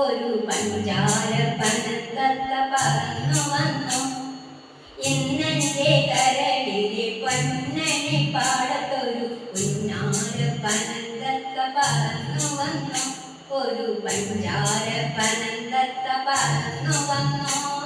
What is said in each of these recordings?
ഒരു പഞ്ചാര പനന്തത്ത പറന്നു വന്നു ഇന്നെന്റെ കരളിലെ പൊന്നണി പാടത്തൊരു പുന്നാര പനന്തത്ത പറന്നു വന്നു ഒരു പഞ്ചാര പനന്തത്ത പറന്നു വന്നു?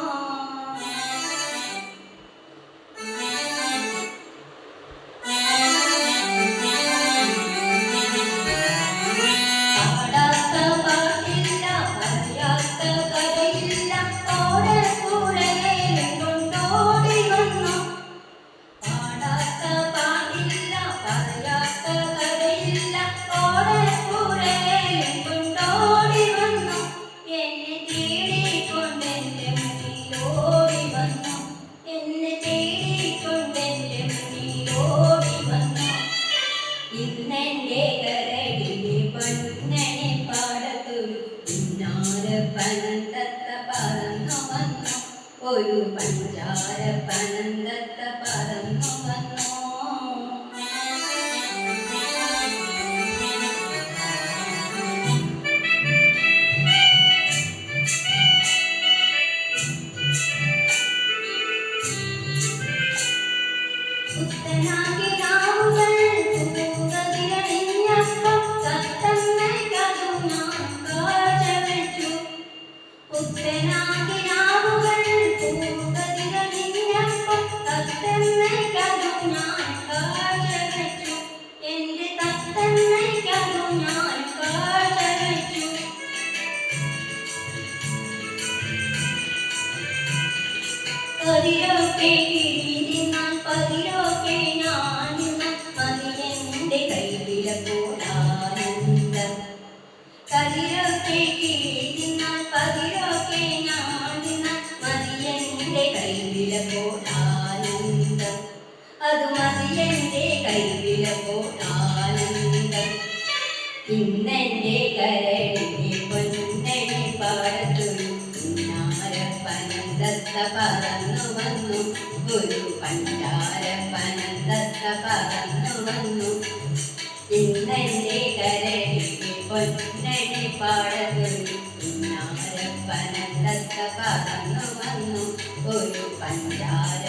ഒരു പഞ്ചാര പനന്ദത്ത പദം വന്നു. കതിരൊക്കെ കിഴിഞ്ഞാൽ പതിരൊക്കെ ഞാനിന്നാൽ മതിയെന്റെ കൈവിലപ്പോടാനന്ദം കതിരൊക്കെ കിഴിഞ്ഞാൽ പതിരൊക്കെ ഞാനിന്നാൽ മതിയെന്റെ കൈവിലപ്പോടാനന്ദം അത് മതിയെന്റെ കൈവിലപ്പോടാനന്ദം ഇന്നെന്റെ കരളിലെ പൊന്നണി പാടത്തൊരു പനന്തത്ത പറന്നു വന്നു. ഒരു പഞ്ചാര പനന്തത്ത പറന്നു വന്നു. ഇന്നെന്റെ കരളിലെ പൊന്നണി പാടത്തൊരു പനന്തത്ത പറന്നു വന്നു. ഒരു പഞ്ചാര